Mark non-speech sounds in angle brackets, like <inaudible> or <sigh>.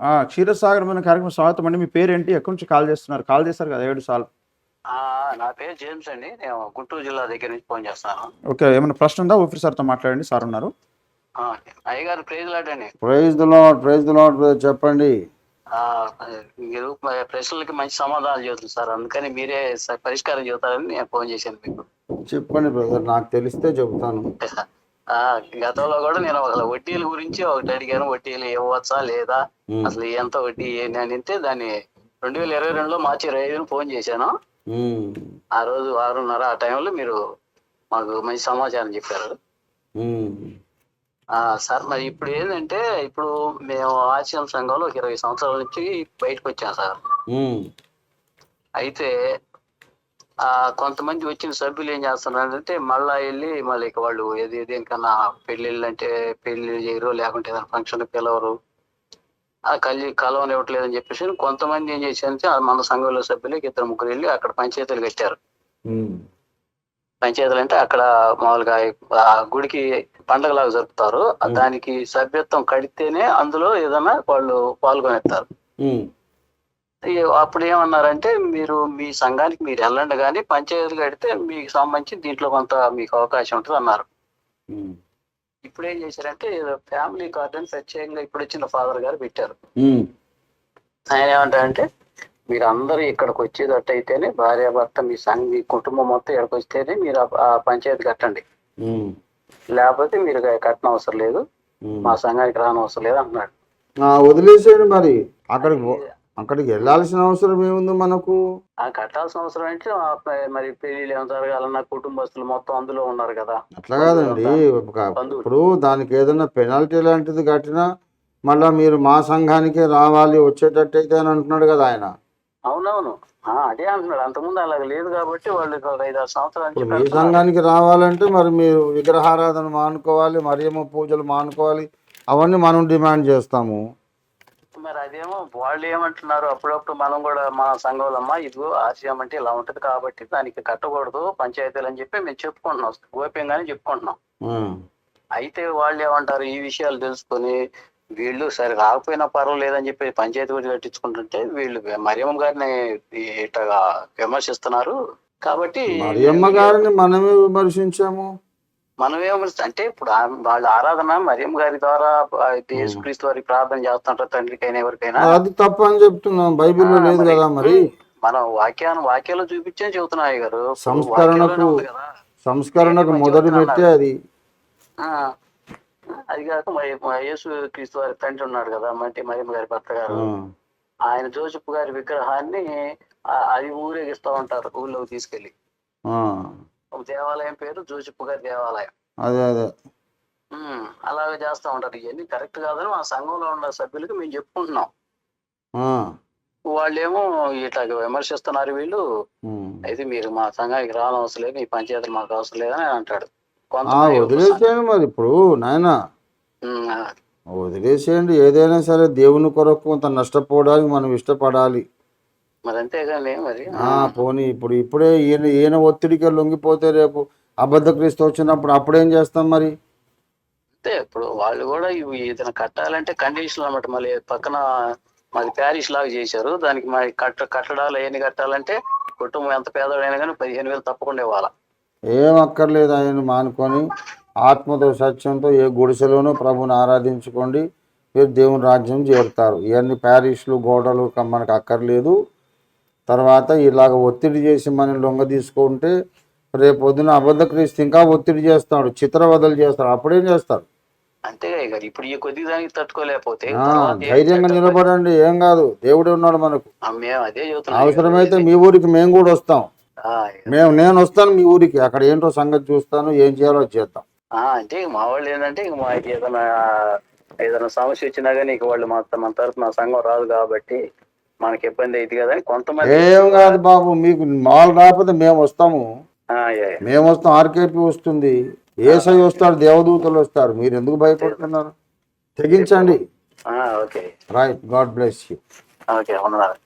ఆ, క్షీరసాగరమైన కార్యక్రమం స్వాగతం అండి మీ పేరేంటి? ఎక్కడి నుంచి కాల్ చేస్తున్నారు? కాల్ చేస్తారు కదా ఏడు సార్లు. ఆ, నా పేరు జేమ్స్ అండి. నేను గుంటూరు జిల్లా దగ్గర నుంచి ఫోన్ చేస్తాను. ఓకే ఏమైనా ప్రశ్న ఉందా? ఊపిరి సార్తో మాట్లాడండి సార్ ఉన్నారు. ఆ, అయ్యగారు praise లాటండి praise the lord praise the lord చెప్పండి. ఆ, మీరు ప్రశ్నలకి మంచి సమాధానాలు చెబుతుంది సార్. అందుకని మీరే పరిష్కారం చెబుతారని నేను ఫోన్ చేశాను మీకు. చెప్పండి బ్రదర్ నాకు తెలిస్తే చెబుతాను. <laughs> గతంలో కూడా నేను ఒక వడ్డీల గురించి ఒకటి అడిగాను. వడ్డీలు ఇవ్వచ్చా లేదా? అసలు ఎంత వడ్డీ ఏంటి అని అంటే దాన్ని రెండు వేల ఇరవై రెండులో మార్చి ఇరవై ఐదున ఫోన్ చేశాను. ఆ రోజు ఆరున్నర ఆ టైంలో మీరు మాకు మంచి సమాచారం చెప్పారు. సార్ మరి ఇప్పుడు ఏంటంటే ఇప్పుడు మేము ఆసియం సంఘంలో ఒక ఇరవై సంవత్సరాల నుంచి బయటకు వచ్చాం సార్. అయితే ఆ కొంతమంది వచ్చిన సభ్యులు ఏం చేస్తున్నారంటే మళ్ళా వెళ్ళి మళ్ళీ ఇక వాళ్ళు ఏది దేనికన్నా పెళ్ళిళ్ళు అంటే పెళ్ళి చేయరు లేకుంటే ఏదైనా ఫంక్షన్ పిలవరు ఆ కలి కలవని ఇవ్వట్లేదని చెప్పేసి కొంతమంది ఏం చేశారంటే మన సంఘంలో సభ్యులకి ఇద్దరు ముగ్గురు వెళ్ళి అక్కడ పంచాయతీలు కట్టారు. పంచాయతీలు అంటే అక్కడ మామూలుగా ఆ గుడికి పండగలాగా జరుపుతారు. దానికి సభ్యత్వం కడితేనే అందులో ఏదైనా వాళ్ళు పాల్గొనేస్తారు. అప్పుడు ఏమన్నారంటే మీరు మీ సంఘానికి మీరు వెళ్ళండి కానీ పంచాయతీలు కడితే మీకు సంబంధించి దీంట్లో కొంత మీకు అవకాశం ఉంటుంది అన్నారు. ఇప్పుడు ఏం చేశారంటే ఫ్యామిలీ కార్డు అని ప్రత్యేకంగా ఇప్పుడు వచ్చిన ఫాదర్ గారు పెట్టారు. ఆయన ఏమంటారంటే మీరు అందరూ ఇక్కడికి వచ్చేటట్టు అయితేనే భార్యాభర్త మీ సంఘ మీ కుటుంబం మొత్తం ఇక్కడికి వస్తేనే మీరు ఆ- పంచాయతీ కట్టండి. లేకపోతే మీరు కట్టడం అవసరం లేదు. మా సంఘానికి రాని అవసరం లేదు అంటున్నాడు. ఆ, వదిలేసేయండి మరి. అక్కడికి అక్కడికి వెళ్ళాల్సిన అవసరం ఏముంది మనకు? ఆ కట్టాల్సిన అవసరం అంటే ప- మరి ఏమైనా జరగాలన్నా కుటుంబస్తులు మొత్తం అందులో ఉన్నారు కదా. అట్లా కాదండి. ఇప్పుడు దానికి ఏదైనా పెనాల్టీ లాంటిది కట్టినా మళ్ళా మీరు మా సంఘానికే రావాలి వచ్చేటట్టయితే అని అంటున్నాడు కదా ఆయన. అవునవును. ఆ, అదే అంటున్నాడు. అంతకుముందు అలాగ లేదు కాబట్టి వాళ్ళు ఐదు ఆరు సంవత్సరాల మీ. సంఘానికి రావాలంటే మరి మీరు విగ్రహారాధన మానుకోవాలి మరియమ్మ పూజలు మానుకోవాలి అవన్నీ మనం డిమాండ్ చేస్తాము. మరి అదేమో వాళ్ళు ఏమంటున్నారు? అప్పుడప్పుడు మనం కూడా మన సంఘంలో అమ్మా ఇదిగో ఆశయం అంటే ఇలా ఉంటది కాబట్టి దానికి కట్టకూడదు పంచాయతీలు అని చెప్పి మేము చెప్పుకుంటున్నాం. గోప్యంగానే చెప్పుకుంటున్నాం. అయితే వాళ్ళు ఏమంటారు? ఈ విషయాలు తెలుసుకొని వీళ్ళు సరే రాకపోయినా పర్వాలేదని చెప్పి పంచాయతీ గురించి కట్టించుకుంటుంటే వీళ్ళు మరియమ్మ గారిని ఇట్టగా విమర్శిస్తున్నారు. కాబట్టి మరియమ్మ గారిని మనమే విమర్శించాము. మనం ఏమని అంటే ఇప్పుడు వాళ్ళ ఆరాధన మరియమ్మ గారి ద్వారా యేసుక్రీస్తు వారికి ప్రార్థన చేస్తుంటారు తండ్రికైనా ఎవరికైనా. అది తప్పు అని చెప్తున్నాం. బైబిల్లో ఆ, లేదు కదా మరి? మనం వాక్యాన్ని వాక్యాలు చూపించే చెబుతున్నాయి గారు సంస్కరణకు. సంస్కరణకు మొదటి మెట్టే అది. ఆ, అది కాక మరి యేసు క్రీస్తు వారి తండ్రి ఉన్నాడు కదా అంటే మరియమ్మ గారి భర్త గారు. ఆయన జోసెఫ్ గారి విగ్రహాన్ని అది ఊరేగిస్తూ ఉంటారు ఊళ్ళోకి తీసుకెళ్ళి ఒక దేవాలయం పేరు జోసెఫ్ గారి దేవాలయం. అదే అదే. అలాగే చేస్తూ ఉంటారు. ఇవన్నీ కరెక్ట్ కాదని మా సంఘంలో ఉన్న సభ్యులకి మేము చెప్పుకుంటున్నాం. వాళ్ళేమో ఇట్లా విమర్శిస్తున్నారు వీళ్ళు. అయితే మీరు మా సంఘానికి రానవసరం లేదు మీ పంచాయతీ మాకు అవసరం లేదని అంటాడు. వదిలేసేయండి మరి ఇప్పుడు నాయన. వదిలేసేయండి ఏదైనా సరే దేవుని కొరకు కొంత నష్టపోవడానికి మనం ఇష్టపడాలి మరి అంతేగాని మరి ఆ పోనీ ఇప్పుడు ఇప్పుడే ఈయన ఈయన ఒత్తిడికి లొంగిపోతే రేపు అబద్ధ క్రీస్తు వచ్చినప్పుడు అప్పుడేం చేస్తాం మరి? అంతే ఇప్పుడు వాళ్ళు కూడా ఏదైనా కట్టాలంటే కండిషన్ అన్నమాట. మళ్ళీ పక్కన మాది ప్యారిస్ లాగా చేశారు. దానికి మరి కట్ట కట్టడాలు అవన్నీ కట్టాలంటే కుటుంబం ఎంత పేదవాడైనా కానీ పదిహేను వేలు తప్పకుండా ఇవ్వాలి. ఏం అక్కర్లేదు ఆయన మానుకొని ఆత్మతో సత్యంతో ఏ గుడిసెలోనూ ప్రభుని ఆరాధించుకోండి. మీరు దేవుని రాజ్యం చేరుతారు. ఇవన్నీ ప్యారిస్లు గోడలు మనకు అక్కర్లేదు. తర్వాత ఇలాగ ఒత్తిడి చేసి మనం లొంగ తీసుకుంటే రేపు పొద్దున అబద్ధ క్రీస్తు ఇంకా ఒత్తిడి చేస్తాడు చిత్రవదలు చేస్తాడు అప్పుడేం చేస్తారు ఇక ఇప్పుడు ఈ కొద్ది దానికి తట్టుకోలేకపోతే ధైర్యంగా? నిలబడండి ఏం కాదు దేవుడే ఉన్నాడు మనకు. అవసరమైతే మీ ఊరికి మేము కూడా వస్తాం. ఆ, మేము నేను వస్తాను మీ ఊరికి అక్కడ ఏంటో సంగతి చూస్తాను ఏం చేయాలో చేద్దాం. ఆ, అంటే మా వాళ్ళు ఏంటంటే ఇక మాకు ఏదైనా ఏదైనా సమస్య వచ్చినా కానీ ఇక వాళ్ళు మా మన తరఫున సంఘం రాదు కాబట్టి మనకి ఇబ్బంది అయింది కదా కొంతమంది ఏం కాదు బాబు మీకు మాల్ రాకపోతే మేము వస్తాము. మేము వస్తాం ఆర్కేపీ వస్తుంది. ఏసై వస్తాడు దేవదూతలు వస్తారు. మీరు ఎందుకు భయపడుతున్నారు? తెగించండి. Okay. Right god bless you okay ఉన్నారు